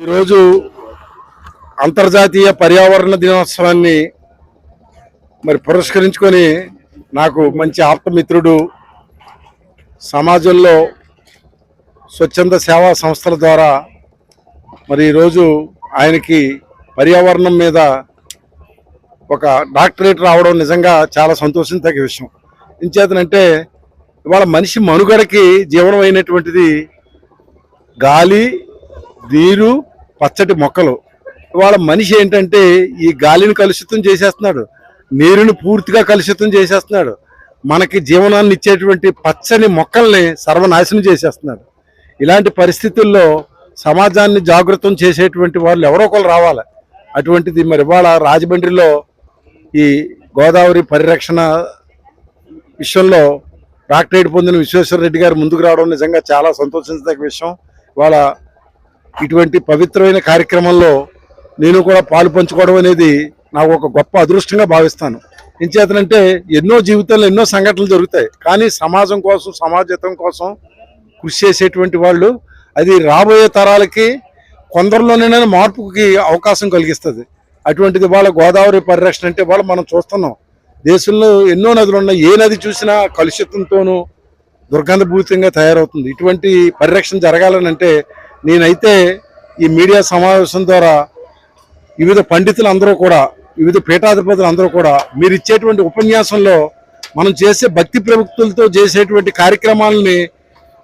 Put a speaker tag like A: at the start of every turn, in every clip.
A: ఈరోజు అంతర్జాతీయ పర్యావరణ దినోత్సవాన్ని మరి పురస్కరించుకొని నాకు మంచి ఆప్తమిత్రుడు సమాజంలో స్వచ్ఛంద సేవా సంస్థల ద్వారా మరి ఈరోజు ఆయనకి పర్యావరణం మీద ఒక డాక్టరేట్ రావడం నిజంగా చాలా సంతోషించదగ్గ విషయం. ఇంచేతనంటే ఇవాళ మనిషి మనుగడకి జీవనం అయినటువంటిది గాలి నీరు పచ్చటి మొక్కలు. వాళ్ళ మనిషి ఏంటంటే ఈ గాలిని కలుషితం చేసేస్తున్నాడు. నీరుని పూర్తిగా కలుషితం చేసేస్తున్నాడు. మనకి జీవనాన్ని ఇచ్చేటువంటి పచ్చని మొక్కల్ని సర్వనాశనం చేసేస్తున్నాడు. ఇలాంటి పరిస్థితుల్లో సమాజాన్ని జాగృతం చేసేటువంటి వాళ్ళు ఎవరో ఒకరు రావాలి. అటువంటిది మరి ఇవాళ రాజమండ్రిలో ఈ గోదావరి పరిరక్షణ విషయంలో డాక్టరేట్ పొందిన విశ్వేశ్వర రెడ్డి గారు ముందుకు రావడం నిజంగా చాలా సంతోషించదగ్గ విషయం. వాళ్ళ ఇటువంటి పవిత్రమైన కార్యక్రమంలో నేను కూడా పాలు పంచుకోవడం అనేది నాకు ఒక గొప్ప అదృష్టంగా భావిస్తాను. ఎంచేతనంటే ఎన్నో జీవితంలో ఎన్నో సంఘటనలు జరుగుతాయి. కానీ సమాజం కోసం సమాజతం కోసం కృషి చేసేటువంటి వాళ్ళు అది రాబోయే తరాలకి కొందరిలోనే మార్పుకి అవకాశం కలిగిస్తుంది. అటువంటిది వాళ్ళ గోదావరి పరిరక్షణ అంటే వాళ్ళు మనం చూస్తున్నాం. దేశంలో ఎన్నో నదులు ఉన్నాయి. ఏ నది చూసినా కలుషితంతోనూ దుర్గంధభూతంగా తయారవుతుంది. ఇటువంటి పరిరక్షణ జరగాలనంటే నేనైతే ఈ మీడియా సమావేశం ద్వారా వివిధ పండితులు అందరూ కూడా వివిధ పీఠాధిపతులు అందరూ కూడా మీరు ఇచ్చేటువంటి ఉపన్యాసంలో మనం చేసే భక్తి ప్రవక్తులతో చేసేటువంటి కార్యక్రమాలని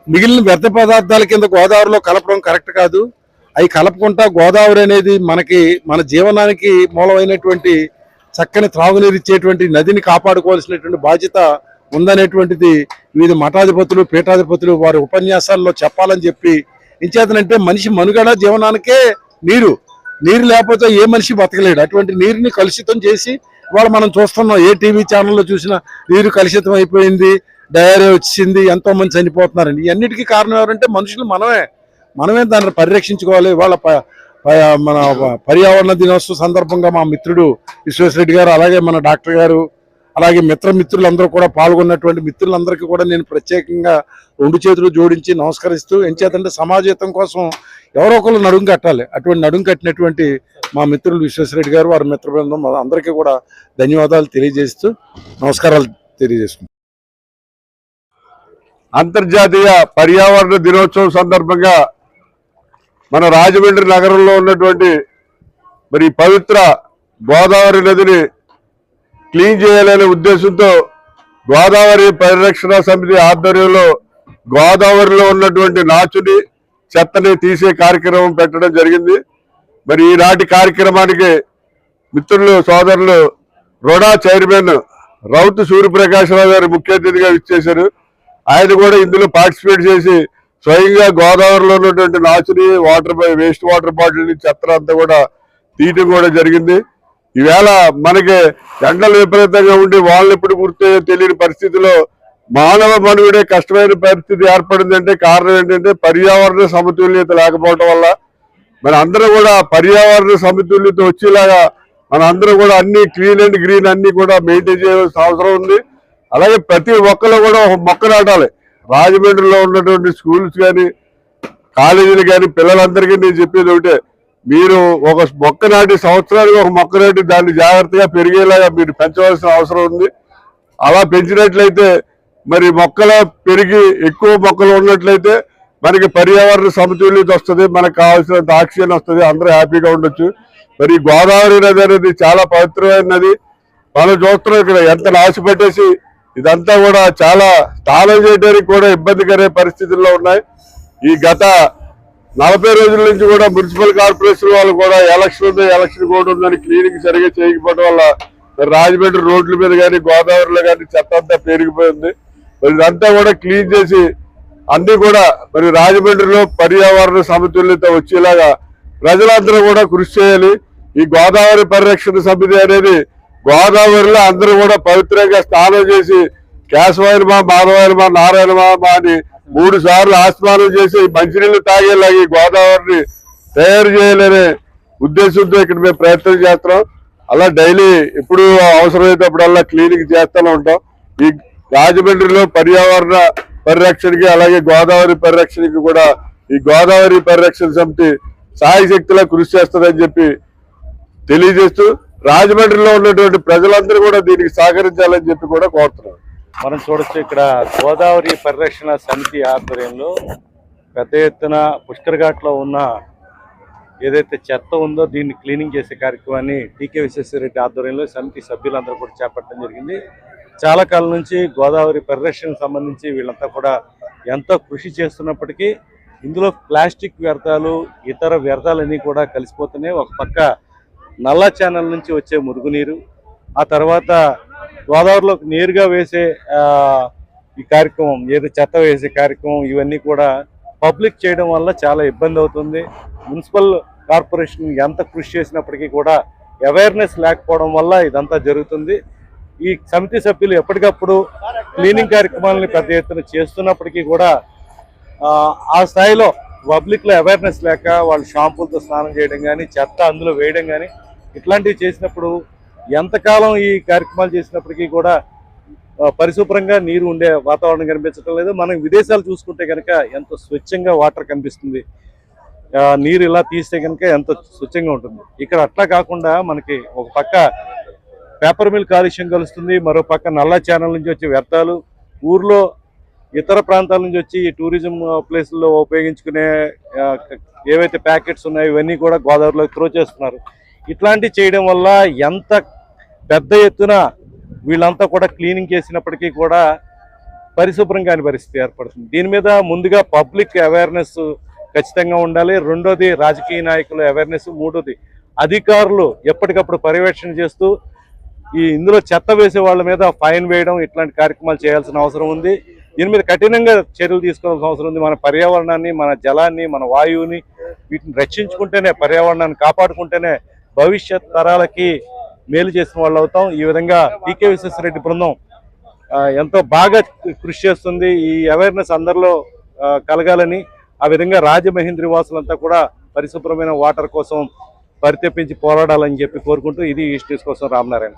A: మిగిలిన వ్యర్థ పదార్థాల కింద గోదావరిలో కలపడం కరెక్ట్ కాదు. అవి కలపకుండా గోదావరి అనేది మనకి మన జీవనానికి మూలమైనటువంటి చక్కని త్రాగునీరు ఇచ్చేటువంటి నదిని కాపాడుకోవాల్సినటువంటి బాధ్యత ఉందనేటువంటిది వివిధ మఠాధిపతులు పీఠాధిపతులు వారి ఉపన్యాసాల్లో చెప్పాలని చెప్పి ఇంచేతనంటే మనిషి మనుగడ జీవనానికే నీరు. నీరు లేకపోతే ఏ మనిషి బతకలేడు. అటువంటి నీరుని కలుషితం చేసి ఇవాళ మనం చూస్తున్నాం ఏ టీవీ ఛానల్లో చూసినా నీరు కలుషితం అయిపోయింది డయారీ వచ్చింది ఎంతో మంది చనిపోతున్నారండి ఇవన్నిటికీ కారణం ఎవరంటే మనుషులు మనమే. మనమే దాన్ని పరిరక్షించుకోవాలి. ఇవాళ ప- మన పర్యావరణ దినోత్సవ సందర్భంగా మా మిత్రుడు విశ్వేశ్వరెడ్డి గారు అలాగే మన డాక్టర్ గారు అలాగే మిత్ర మిత్రులందరూ కూడా పాల్గొన్నటువంటి మిత్రులందరికీ కూడా నేను ప్రత్యేకంగా రెండు చేతులు జోడించి నమస్కరిస్తూ ఎంచేతంటే సమాజహితం కోసం ఎవరో ఒకరు నడుం కట్టాలి. అటువంటి నడుం కట్టినటువంటి మా మిత్రులు విశ్వేశ్వరరెడ్డి గారు వారి మిత్ర బృందం అందరికీ కూడా ధన్యవాదాలు తెలియజేస్తూ నమస్కారాలు తెలియజేసుకుంటాను
B: అంతర్జాతీయ పర్యావరణ దినోత్సవం సందర్భంగా మన రాజమండ్రి నగరంలో ఉన్నటువంటి మరి పవిత్ర గోదావరి నదిని క్లీన్ చేయాలనే ఉద్దేశంతో గోదావరి పరిరక్షణ సమితి ఆధ్వర్యంలో గోదావరిలో ఉన్నటువంటి నాచుని చెత్తని తీసే కార్యక్రమం పెట్టడం జరిగింది. మరి ఈనాటి కార్యక్రమానికి మిత్రులు సోదరులు రోడా చైర్మన్ రౌత్ సూర్యప్రకాశరావు గారు ముఖ్య అతిథిగా ఇచ్చేశారు ఆయన కూడా ఇందులో పార్టిసిపేట్ చేసి స్వయంగా గోదావరిలో ఉన్నటువంటి నాచుని వాటర్ వేస్ట్ వాటర్ బాటిల్ని చెత్త అంతా కూడా తీయటం కూడా జరిగింది. ఈవేళ మనకి ఎండలు విపరీతంగా ఉండి వాళ్ళు ఎప్పుడు గుర్తయ్యో తెలియని పరిస్థితిలో మానవ మనుగడే కష్టమైన పరిస్థితి ఏర్పడిందంటే కారణం ఏంటంటే పర్యావరణ సమతుల్యత లేకపోవడం వల్ల మన అందరూ కూడా పర్యావరణ సమతుల్యత వచ్చేలాగా మన అందరూ కూడా అన్ని క్లీన్ అండ్ గ్రీన్ అన్ని కూడా మెయింటైన్ చేయాల్సిన అవసరం ఉంది. అలాగే ప్రతి ఒక్కరు కూడా ఒక మొక్క నాటాలి. రాజమండ్రిలో ఉన్నటువంటి స్కూల్స్ కానీ కాలేజీలు కానీ పిల్లలందరికీ నేను చెప్పేది ఒకటే మీరు ఒక మొక్క నాటి సంవత్సరానికి ఒక మొక్క నాటి దాన్ని జాగ్రత్తగా పెరిగేలాగా మీరు పెంచవలసిన అవసరం ఉంది. అలా పెంచినట్లయితే మరి మొక్కల పెరిగి ఎక్కువ మొక్కలు ఉన్నట్లయితే మనకి పర్యావరణ సమతుల్యత వస్తుంది మనకు కావాల్సినంత ఆక్సిజన్ వస్తుంది అందరూ హ్యాపీగా ఉండొచ్చు. మరి గోదావరి నది అనేది చాలా పవిత్రమైన నది మనం చూస్తున్నాం ఇక్కడ ఎంత నాశపెట్టేసి ఇదంతా కూడా చాలా స్నానం చేయడానికి కూడా ఇబ్బందికరే పరిస్థితుల్లో ఉన్నాయి. ఈ గత నలభై రోజుల నుంచి కూడా మున్సిపల్ కార్పొరేషన్ వాళ్ళు కూడా ఎలక్షన్ ఉంది ఎలక్షన్ కూడా ఉందని క్లీనింగ్ సరిగా చేయకపోవడం వల్ల రాజమండ్రి రోడ్ల మీద కానీ గోదావరిలో కానీ చెత్త అంతా పెరిగిపోయింది మరి ఇదంతా కూడా క్లీన్ చేసి అన్ని కూడా మరి రాజమండ్రిలో పర్యావరణ సమతుల్యత వచ్చేలాగా ప్రజలందరూ కూడా కృషి చేయాలి. ఈ గోదావరి పరిరక్షణ సమితి అనేది గోదావరిలో అందరూ కూడా పవిత్రంగా స్నానం చేసి కేశవాయనమా మాధవాయనమా నారాయణమా అని మూడు సార్లు ఆస్మానం చేసి మంచినీళ్ళు తాగేలాగా ఈ గోదావరిని తయారు చేయాలనే ఉద్దేశంతో ఇక్కడ మేము ప్రయత్నం చేస్తున్నాం. అలా డైలీ ఎప్పుడు అవసరమైనప్పుడల్లా క్లీనింగ్ చేస్తూనే ఉంటాం. ఈ రాజమండ్రిలో పర్యావరణ పరిరక్షణకి అలాగే గోదావరి పరిరక్షణకి కూడా ఈ గోదావరి పరిరక్షణ సమితి సాయశక్తిలా కృషి చేస్తుందని చెప్పి తెలియజేస్తూ రాజమండ్రిలో ఉన్నటువంటి ప్రజలందరూ కూడా దీనికి సహకరించాలని చెప్పి కూడా కోరుతున్నారు
C: మనం చూడొచ్చు ఇక్కడ గోదావరి పరిరక్షణ సమితి ఆధ్వర్యంలో పెద్ద ఎత్తున పుష్కర్ ఘాట్లో ఉన్న ఏదైతే చెత్త ఉందో దీన్ని క్లీనింగ్ చేసే కార్యక్రమాన్ని టీకే విశ్వేశ్వరరెడ్డి ఆధ్వర్యంలో సమితి సభ్యులందరూ కూడా చేపట్టడం జరిగింది. చాలా కాలం నుంచి గోదావరి పరిరక్షణకు సంబంధించి వీళ్ళంతా కూడా ఎంతో కృషి చేస్తున్నప్పటికీ ఇందులో ప్లాస్టిక్ వ్యర్థాలు ఇతర వ్యర్థాలన్నీ కూడా కలిసిపోతున్నాయి. ఒక పక్క నల్ల ఛానల్ నుంచి వచ్చే మురుగునీరు ఆ తర్వాత గోదావరిలోకి నేరుగా వేసే ఈ కార్యక్రమం ఏదో చెత్త వేసే కార్యక్రమం ఇవన్నీ కూడా పబ్లిక్ చేయడం వల్ల చాలా ఇబ్బంది అవుతుంది. మున్సిపల్ కార్పొరేషన్ ఎంత కృషి చేసినప్పటికీ కూడా అవేర్నెస్ లేకపోవడం వల్ల ఇదంతా జరుగుతుంది. ఈ సమితి సభ్యులు ఎప్పటికప్పుడు క్లీనింగ్ కార్యక్రమాలని పెద్ద ఎత్తున చేస్తున్నప్పటికీ కూడా ఆ, ఆ స్థాయిలో పబ్లిక్లో అవేర్నెస్ లేక వాళ్ళు షాంపూలతో స్నానం చేయడం కానీ చెత్త అందులో వేయడం కానీ ఇట్లాంటివి చేసినప్పుడు ఎంతకాలం ఈ కార్యక్రమాలు చేసినప్పటికీ కూడా పరిశుభ్రంగా నీరు ఉండే వాతావరణం కనిపించడం లేదు. మనం విదేశాలు చూసుకుంటే కనుక ఎంత స్వచ్ఛంగా వాటర్ కనిపిస్తుంది. నీరు ఇలా తీస్తే కనుక ఎంత స్వచ్ఛంగా ఉంటుంది. ఇక్కడ అట్లా కాకుండా మనకి ఒక పక్క పేపర్ మిల్ కాలుష్యం కలుస్తుంది. మరో పక్క నల్ల ఛానల్ నుంచి వచ్చే వ్యర్థాలు ఊర్లో ఇతర ప్రాంతాల నుంచి వచ్చి ఈ టూరిజం ప్లేస్లో ఉపయోగించుకునే ఏవైతే ప్యాకెట్స్ ఉన్నాయో ఇవన్నీ కూడా గోదావరిలో త్రో చేస్తున్నారు. ఇట్లాంటివి చేయడం వల్ల ఎంత పెద్ద ఎత్తున వీళ్ళంతా కూడా క్లీనింగ్ చేసినప్పటికీ కూడా పరిశుభ్రం కాని పరిస్థితి ఏర్పడుతుంది. దీని మీద ముందుగా పబ్లిక్ అవేర్నెస్ ఖచ్చితంగా ఉండాలి. రెండోది రాజకీయ నాయకుల అవేర్నెస్. మూడోది అధికారులు ఎప్పటికప్పుడు పర్యవేక్షణ చేస్తూ ఈ ఇందులో చెత్త వేసే వాళ్ళ మీద ఫైన్ వేయడం ఇట్లాంటి కార్యక్రమాలు చేయాల్సిన అవసరం ఉంది. దీని మీద కఠినంగా చర్యలు తీసుకోవాల్సిన అవసరం ఉంది. మన పర్యావరణాన్ని మన జలాన్ని మన వాయువుని వీటిని రక్షించుకుంటేనే పర్యావరణాన్ని కాపాడుకుంటేనే భవిష్యత్ తరాలకి మేలు చేసిన వాళ్ళు అవుతాం. ఈ విధంగా టీకే విశ్వేశ్వరరెడ్డి బృందం ఎంతో బాగా కృషి చేస్తుంది. ఈ అవేర్నెస్ అందరిలో కలగాలని ఆ విధంగా రాజమహేంద్రి వాసులంతా కూడా పరిశుభ్రమైన వాటర్ కోసం పరితెప్పించి పోరాడాలని చెప్పి కోరుకుంటూ ఇది ఈస్ట్ న్యూస్ కోసం రామనారాయణ.